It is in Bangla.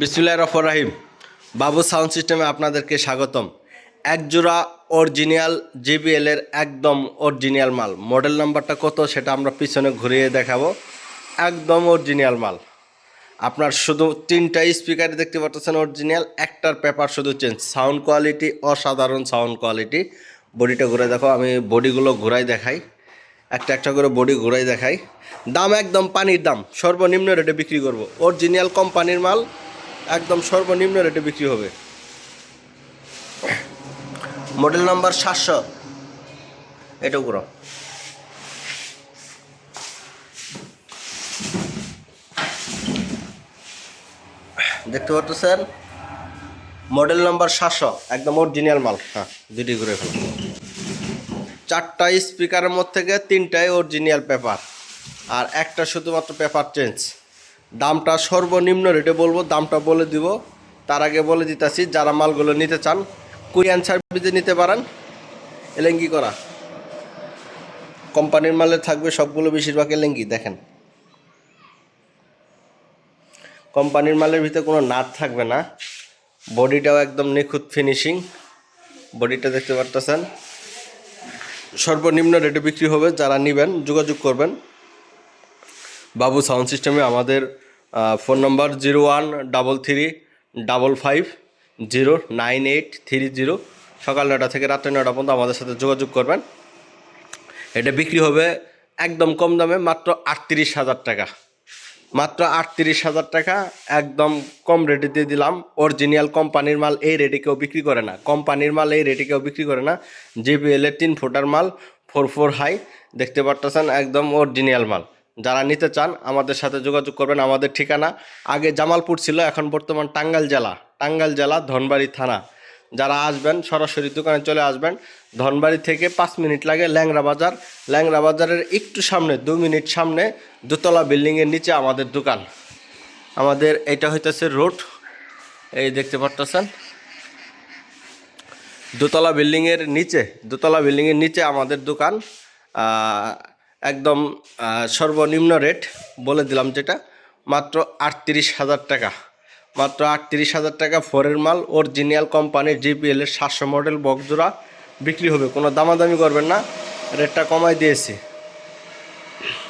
বিসমুল্লাহ রফর রাহিম। বাবু সাউন্ড সিস্টেমে আপনাদেরকে স্বাগতম। এক জোড়া অরিজিনাল জিবিএল এর একদম অরিজিনাল মাল। মডেল নাম্বারটা কত সেটা আমরা পিছনে ঘুরিয়ে দেখাবো। একদম অরিজিনাল মাল। আপনার শুধু তিনটা স্পিকারে দেখতে পাচ্ছেন অরিজিনাল, একটার পেপার শুধু চেঞ্জ। সাউন্ড কোয়ালিটি, অসাধারণ সাউন্ড কোয়ালিটি। বডিটা ঘুরে দেখো, আমি বডিগুলো ঘুরাই দেখাই। একটা একটা করে বডি ঘুরাই দেখাই। দাম একদম পানির দাম। সর্বনিম্ন রেটে বিক্রি করব। অরিজিনাল কোম্পানির মাল একদম সর্বনিম্ন রেটে বিক্রি হবে। মডেল নাম্বার সাতশো। এটা ঘুরো দেখতে পাচ্ছেন মডেল নাম্বার সাতশো, একদম অরিজিনাল মাল। হ্যাঁ দুটি ঘুরে ফেলো। চারটা স্পিকারের মধ্যে থেকে তিনটাই অরিজিনাল পেপার আর একটা শুধুমাত্র পেপার চেঞ্জ দামটা সর্বনিম্ন রেটে বলব, দামটা বলে দিব। তার আগে বলে দিতেছি, যারা মালগুলো নিতে চান, কুরিয়ান সার্ভিসে নিতে পারেন। এলেঙ্গি করা। কোম্পানির মালে থাকবে সবগুলো বেশিরভাগ এলেঙ্গি, দেখেন। কোম্পানির মালের ভিতরে কোনো নাট থাকবে না। বডিটাও একদম নিখুঁত ফিনিশিং বডিটা দেখতে পারতেছেন। সর্বনিম্ন রেটে বিক্রি হবে, যারা নেবেন, যোগাযোগ করবেন। বাবু সাউন্ড সিস্টেমে আমাদের phone number zero one double three double five zero nine eight three zero সকাল নটা থেকে রাত্রে নটা পর্যন্ত আমাদের সাথে যোগাযোগ করবেন। এটা বিক্রি হবে একদম কম দামে মাত্র আটত্রিশ হাজার টাকা। মাত্র আটত্রিশ হাজার টাকা একদম কম রেটে দিয়ে দিলাম। অরিজিনাল কোম্পানির মাল এই রেটে কেউ বিক্রি করে না। কোম্পানির মাল এই রেটে কেউ বিক্রি করে না। জিবিএল এর তিন ফুটার মাল ফোর ফোর হাই দেখতে পারতেছেন, একদম অরিজিনাল মাল। যারা নিতে চান, আমাদের সাথে যোগাযোগ করবেন। আমাদের ঠিকানা আগে জামালপুর ছিল, এখন বর্তমান টাঙ্গাইল জেলা। টাঙ্গাইল জেলা, ধনবাড়ি থানা। যারা আসবেন, সরাসরি দোকানে চলে আসবেন। ধনবাড়ি থেকে পাঁচ মিনিট লাগে ল্যাংরা বাজার। ল্যাংরা বাজারের একটু সামনে, দু মিনিট সামনে দোতলা বিল্ডিংয়ের নিচে আমাদের দোকান। আমাদের এটা হইতেছে রোড। এই দেখতে পারতেছেন? দোতলা বিল্ডিংয়ের নিচে, দোতলা বিল্ডিংয়ের নিচে আমাদের দোকান। একদম সর্বনিম্ন রেট বলে দিলাম যেটা, মাত্র আটত্রিশ হাজার টাকা। মাত্র আটত্রিশ হাজার টাকা ফোরের মাল অরিজিনাল কোম্পানির জিপিএলের সাতশো মডেল বক্সজোড়া বিক্রি হবে। কোনো দামাদামি করবেন না রেটটা কমাই দিয়েছি।